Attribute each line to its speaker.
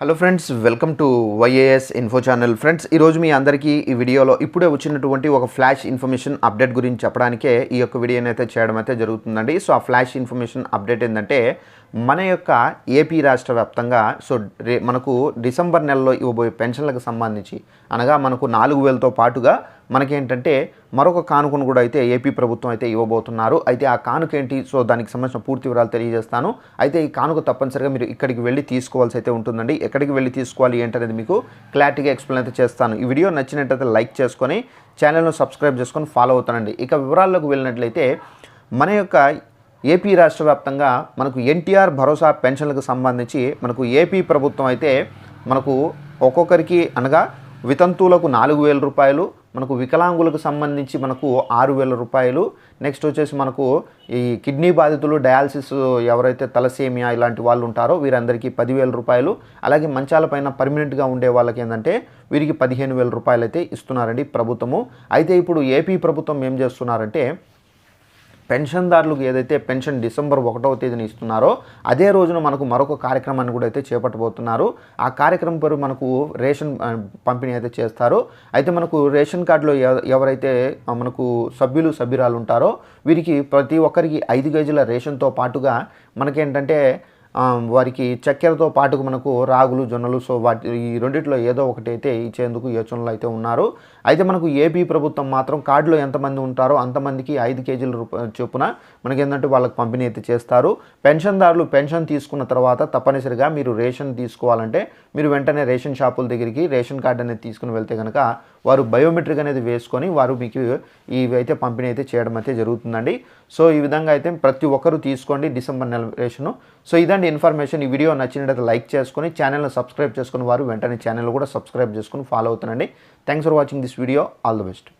Speaker 1: Hello friends welcome to YAS info channel friends ఈరోజు మీ అందరికీ ఈ వీడియోలో ఇప్పుడే వచ్చినటువంటి ఒక ఫ్లాష్ ఇన్ఫర్మేషన్ అప్డేట్ గురించి చెప్పడానికే ఈ యొక్క వీడియోని అయితే చేయడం అయితే జరుగుతుందండి. సో ఆ ఫ్లాష్ ఇన్ఫర్మేషన్ అప్డేట్ ఏంటంటే మన యొక్క ఏపీ రాష్ట్ర వ్యాప్తంగా సో రే మనకు డిసెంబర్ నెలలో ఇవ్వబోయే పెన్షన్లకు సంబంధించి అనగా మనకు నాలుగు వేలతో పాటుగా మనకేంటంటే మరొక కానుకను కూడా అయితే ఏపీ ప్రభుత్వం అయితే ఇవ్వబోతున్నారు. అయితే ఆ కానుక ఏంటి సో దానికి సంబంధించిన పూర్తి వివరాలు తెలియజేస్తాను. అయితే ఈ కానుక తప్పనిసరిగా మీరు ఇక్కడికి వెళ్ళి తీసుకోవాల్సి అయితే ఉంటుందండి. ఎక్కడికి వెళ్ళి తీసుకోవాలి ఏంటనేది మీకు క్లారిటీగా ఎక్స్ప్లెయిన్ అయితే చేస్తాను. ఈ వీడియో నచ్చినట్టయితే లైక్ చేసుకొని ఛానల్ను సబ్స్క్రైబ్ చేసుకొని ఫాలో అవుతానండి. ఇక వివరాల్లోకి వెళ్ళినట్లయితే మన యొక్క ఏపీ రాష్ట్ర వ్యాప్తంగా మనకు ఎన్టీఆర్ భరోసా పెన్షన్లకు సంబంధించి మనకు ఏపీ ప్రభుత్వం అయితే మనకు ఒక్కొక్కరికి అనగా వితంతువులకు నాలుగు వేల రూపాయలు మనకు వికలాంగులకు సంబంధించి మనకు ఆరు వేల రూపాయలు. నెక్స్ట్ వచ్చేసి మనకు ఈ కిడ్నీ బాధితులు డయాలసిస్ ఎవరైతే తలసేమియా ఇలాంటి వాళ్ళు ఉంటారో వీరందరికీ పదివేల రూపాయలు. అలాగే మంచాల పైన పర్మనెంట్గా ఉండే వాళ్ళకి ఏంటంటే వీరికి పదిహేను వేల రూపాయలు అయితే ఇస్తున్నారండి ప్రభుత్వము. అయితే ఇప్పుడు ఏపీ ప్రభుత్వం ఏం చేస్తున్నారంటే పెన్షన్దారులకు ఏదైతే పెన్షన్ డిసెంబర్ ఒకటవ తేదీన ఇస్తున్నారో అదే రోజున మనకు మరొక కార్యక్రమాన్ని కూడా అయితే చేపట్టబోతున్నారు. ఆ కార్యక్రమం పేరు మనకు రేషన్ పంపిణీ అయితే చేస్తారు. అయితే మనకు రేషన్ కార్డులో ఎవరైతే మనకు సభ్యులు సభ్యురాలు ఉంటారో వీరికి ప్రతి ఒక్కరికి ఐదు కేజీల రేషన్తో పాటుగా మనకేంటంటే వారికి చక్కెరతో పాటుకు మనకు రాగులు జొన్నలు సో వాటి ఈ రెండిట్లో ఏదో ఒకటి అయితే ఇచ్చేందుకు యోచనలు అయితే ఉన్నారు. అయితే మనకు ఏపీ ప్రభుత్వం మాత్రం కార్డులో ఎంతమంది ఉంటారో అంతమందికి ఐదు కేజీల రూప చొప్పున మనకి ఏంటంటే వాళ్ళకి పంపిణీ అయితే చేస్తారు. పెన్షన్దారులు పెన్షన్ తీసుకున్న తర్వాత తప్పనిసరిగా మీరు రేషన్ తీసుకోవాలంటే మీరు వెంటనే రేషన్ షాపుల దగ్గరికి రేషన్ కార్డు అనేది తీసుకుని వెళ్తే కనుక వారు బయోమెట్రిక్ అనేది వేసుకొని వారు మీకు ఇవి అయితే పంపిణీ అయితే చేయడం అయితే జరుగుతుందండి. సో ఈ విధంగా అయితే ప్రతి ఒక్కరూ తీసుకోండి డిసెంబర్ నెల రేషను. సో ఇదండి ఇన్ఫర్మేషన్ ఈ వీడియో నచ్చినట్లయితే లైక్ చేసుకుని ఛానల్ని సబ్స్క్రైబ్ చేసుకుని వారు వెంటనే ఛానల్ కూడా సబ్స్క్రైబ్ చేసుకుని ఫాలో అవుతానండి thanks for watching this video all the best